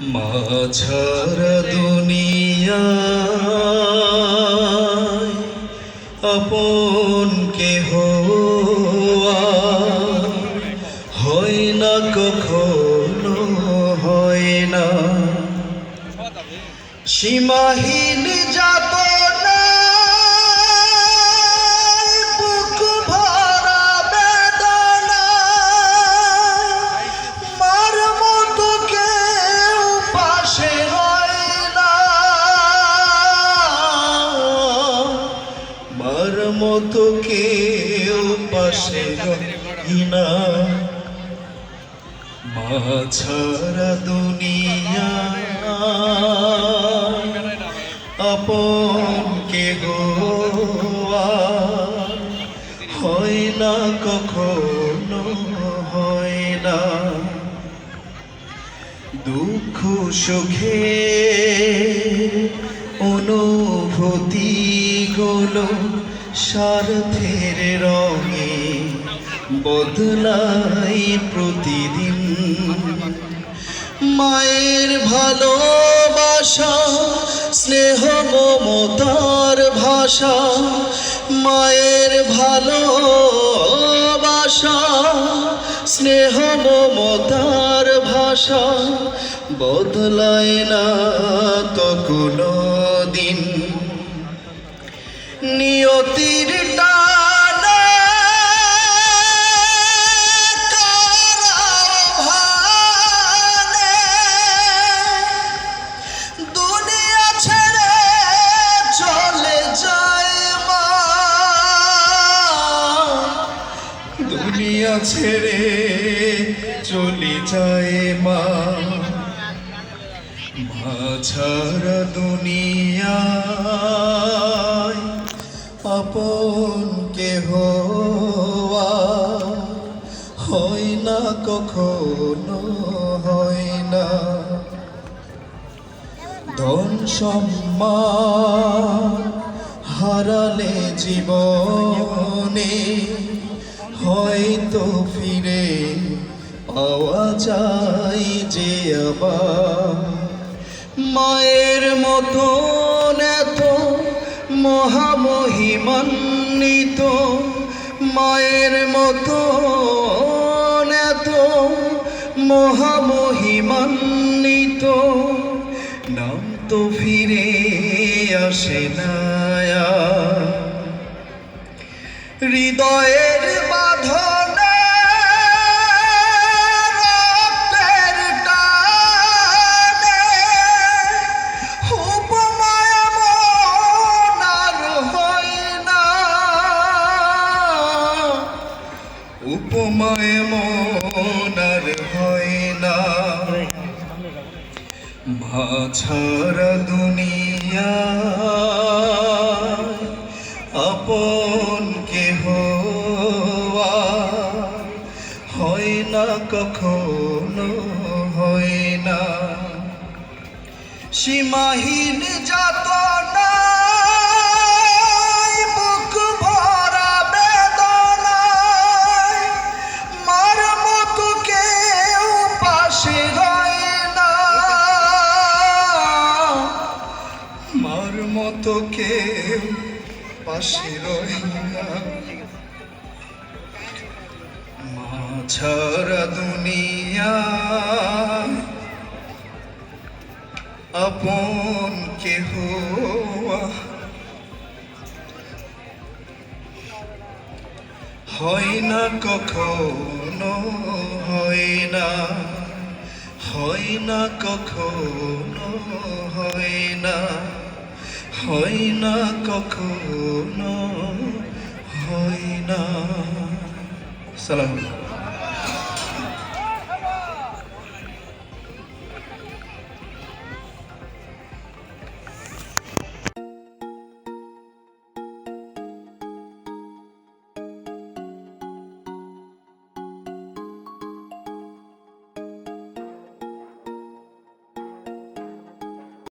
মাঝার দুনিয়া আপন কেহ হয় না কখনো হয় না। সীমাহীন যাত মতো কেউ পাশে না। মাছারা দুনিয়া আপন কে গো হয় না, কখনো হয় না। দুঃখ সুখে অনুভূতি গুলো স্বার্থের রঙে বদলাই প্রতিদিন। মায়ের ভালোবাসা, স্নেহ মমতার ভাষা, মায়ের ভালোবাসা, স্নেহ মমতার ভাষা বদলায় না তো কোনো দিন। নিয়তির দুনিয়া ছেড়ে চলে যায় মা। ছেড়ে মা। মাঝারা দুনিয়া কখনো হয় না। ধন সম্মান হারালে জীবনে হয়তো ফিরে পাওয়া যায় যে আবার। মায়ের মতন এত মহামহিমান্বিত, মায়ের এত মহামহিমান্বিত। নাম তো ফিরে আসে না হৃদয়ের বাঁধনে রক্তের টানে না। উপমায় মন মাছারা দুনিয়া আপন কেহ হয় না কখনো হয় না। সীমাহীন যাত পাশে মাছারা দুনিয়া, আপন কেহ হয় না, কখনো হয় না হয় না, কখনো হয় না। হয় না কখনো হয় না। সালাম